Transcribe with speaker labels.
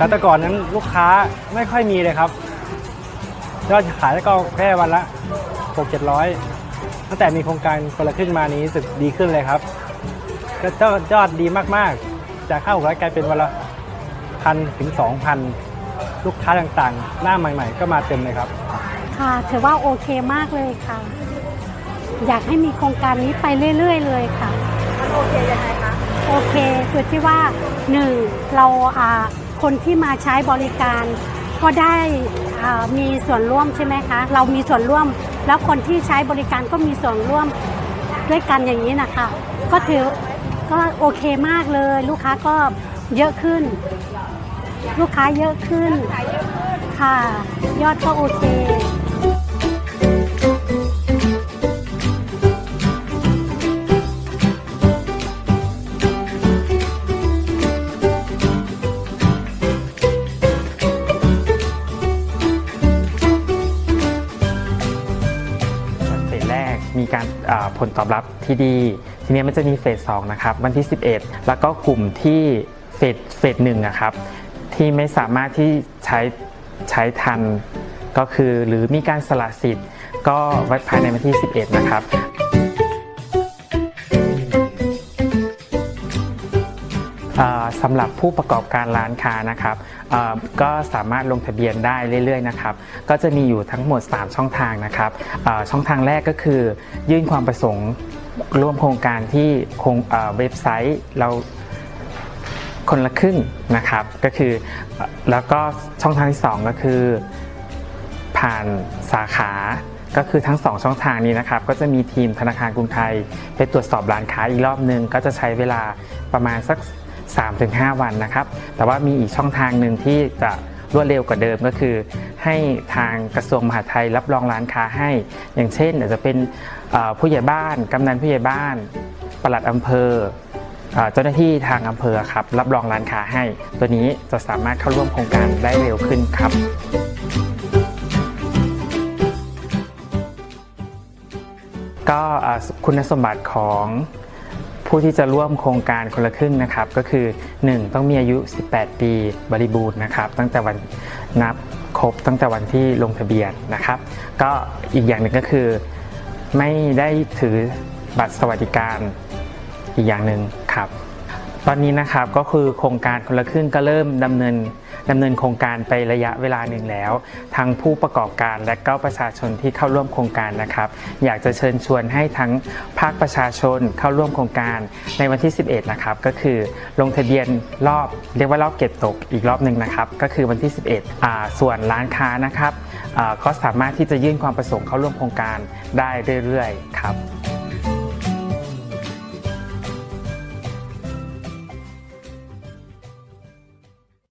Speaker 1: แต่แต่ก่อนนั้นลูกค้าไม่ค่อยมีเลยครับยอดขายก็แค่วันละ6 7 0 0 ตั้งแต่มีโครงการคนละครึ่งมานี้รู้สึกดีขึ้นเลยครับก็ยอดดีมากๆ จากข้าวหกร้อยกลายเป็นวันละพันถึงสองพันลูกค้าต่างๆ หน้าใหม่ ๆ ก็มาเต็มเลยครับ
Speaker 2: ค่ะถือว่าโอเคมากเลยค่ะ อยากให้มีโครงการนี้ไปเรื่อย ๆ เลยค่ะ
Speaker 3: มันโอเคยังไงคะ
Speaker 2: โอเคคือที่ว่าหนึ่งเราอ่า คนที่มาใช้บริการก็ได้มีส่วนร่วมใช่ไหมคะ เรามีส่วนร่วม แล้วคนที่ใช้บริการก็มีส่วนร่วมด้วยกันอย่างนี้นะคะ ก็ถือก็โอเคมากเลย ลูกค้าก็เยอะขึ้น ลูกค้าเยอะขึ้นค่ะ ยอดก็โอเค
Speaker 4: แรกมีการผลตอบรับที่ดี ทีนี้มันจะมีเฟสสองนะครับวันที่ 11 แล้วก็กลุ่มที่เฟสเฟสหนึ่งนะครับที่ไม่สามารถที่ใช้ใช้ทันก็คือหรือมีการสละสิทธิ์ก็วัดภายในวันที่ 11 นะครับ สำหรับผู้ประกอบการร้านค้านะครับก็สามารถลงทะเบียนได้เรื่อยๆนะครับก็จะมีอยู่ทั้งหมด 3 ช่องทางนะครับช่องทางแรกก็คือยื่นความประสงค์ร่วมโครงการที่คงเว็บไซต์เราคนละครึ่งนะครับก็คือแล้วก็ช่องทางที่ 2 ก็คือ ผ่านสาขาก็คือทั้ง 2 ช่องทางนี้นะครับ ก็จะมีทีมธนาคารกรุงไทย ไปตรวจสอบร้านค้าอีกรอบหนึ่งก็จะใช้เวลาประมาณสัก 3-5 วันนะครับ แต่ว่ามีอีกช่องทางหนึ่งที่จะรวดเร็วกว่าเดิมก็คือ ให้ทางกระทรวงมหาดไทยรับรองร้านค้าให้ อย่างเช่นอาจจะเป็นผู้ใหญ่บ้านกำนันผู้ใหญ่บ้านปลัดอำเภอเจ้าหน้าที่ทางอำเภอครับ รับรองร้านค้าให้ ตัวนี้จะสามารถเข้าร่วมโครงการได้เร็วขึ้นครับก็คุณสมบัติของ ผู้ที่จะร่วมโครงการคนละครึ่งนะครับ ก็คือ 1 ต้องมีอายุ 18 ปีบริบูรณ์นะครับ ตั้งแต่วันนับครบตั้งแต่วันที่ลงทะเบียนนะครับ ก็อีกอย่างหนึ่งก็คือ ไม่ได้ถือบัตรสวัสดิการอีกอย่างหนึ่งครับ ตอนนี้นะครับก็คือโครงการคนละครึ่งก็เริ่มดำเนินดำเนินโครงการไประยะเวลาหนึ่งแล้ว ทั้งผู้ประกอบการและก็ประชาชนที่เข้าร่วมโครงการนะครับ อยากจะเชิญชวนให้ทั้งภาคประชาชนเข้าร่วมโครงการในวันที่ 11 นะครับ ก็คือลงทะเบียนรอบเรียกว่ารอบเก็บตกอีกรอบหนึ่งนะครับ ก็คือวันที่ 11อ่าส่วนร้านค้านะครับอ่าก็สามารถที่จะยื่นความประสงค์เข้าร่วมโครงการได้เรื่อยๆ ครับ